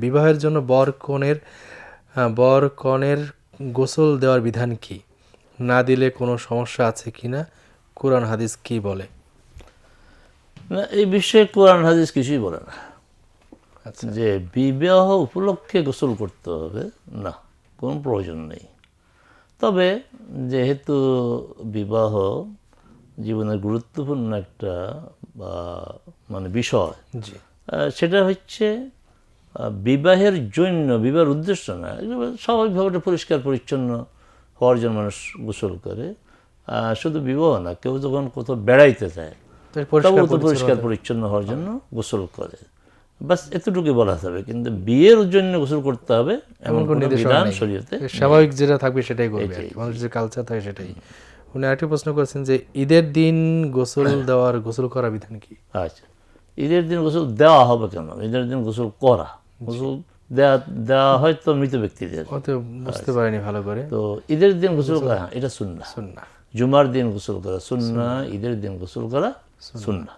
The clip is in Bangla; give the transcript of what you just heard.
বিবাহের জন্য বর কনের বর কনের গোসল দেওয়ার বিধান কি? না দিলে কোনো সমস্যা আছে কি না? কোরআন হাদিস কি বলে? না এই বিষয়ে কোরআন হাদিস কিছুই বলে না। আচ্ছা। যে বিবাহ উপলক্ষে গোসল করতে হবে না কোনো প্রয়োজন নেই। তবে যেহেতু বিবাহ জীবনের গুরুত্বপূর্ণ একটা বা মানে বিষয় জি। সেটা হচ্ছে বিবাহের জন্য বিবাহের উদ্দেশ্য না স্বাভাবিকভাবে একটা পরিষ্কার পরিচ্ছন্ন হওয়ার জন্য মানুষ গোসল করে। শুধু বিবাহ না কেউ যখন কোথাও বেড়াইতে যায় পরিষ্কার পরিচ্ছন্ন হওয়ার জন্য গোসল করে। বাস এতটুকুই বলা যাবে কিন্তু বিয়ের জন্য গোসল করতে হবে এমন কোনো বিধান শরীয়তে স্বাভাবিক যেটা থাকবে সেটাই করবে। মানুষের যে কালচার থাকে সেটাই। উনি আরেকটি প্রশ্ন করেছেন যে ঈদের দিন গোসল দেওয়ার গোসল করা বিধান কি? আচ্ছা। ঈদের দিন গোসল দেওয়া হবে কেন? ঈদের দিন গোসল করা। গোসল দেওয়া দেওয়া হয়তো মৃত ব্যক্তিদের। বুঝতে পারেনি ভালো করে। তো ঈদের দিন গোসল করা হ্যাঁ, এটা সুন্না শুন না জুমার দিন গোসল করা সুন্না ঈদের দিন গোসল করা সুন্না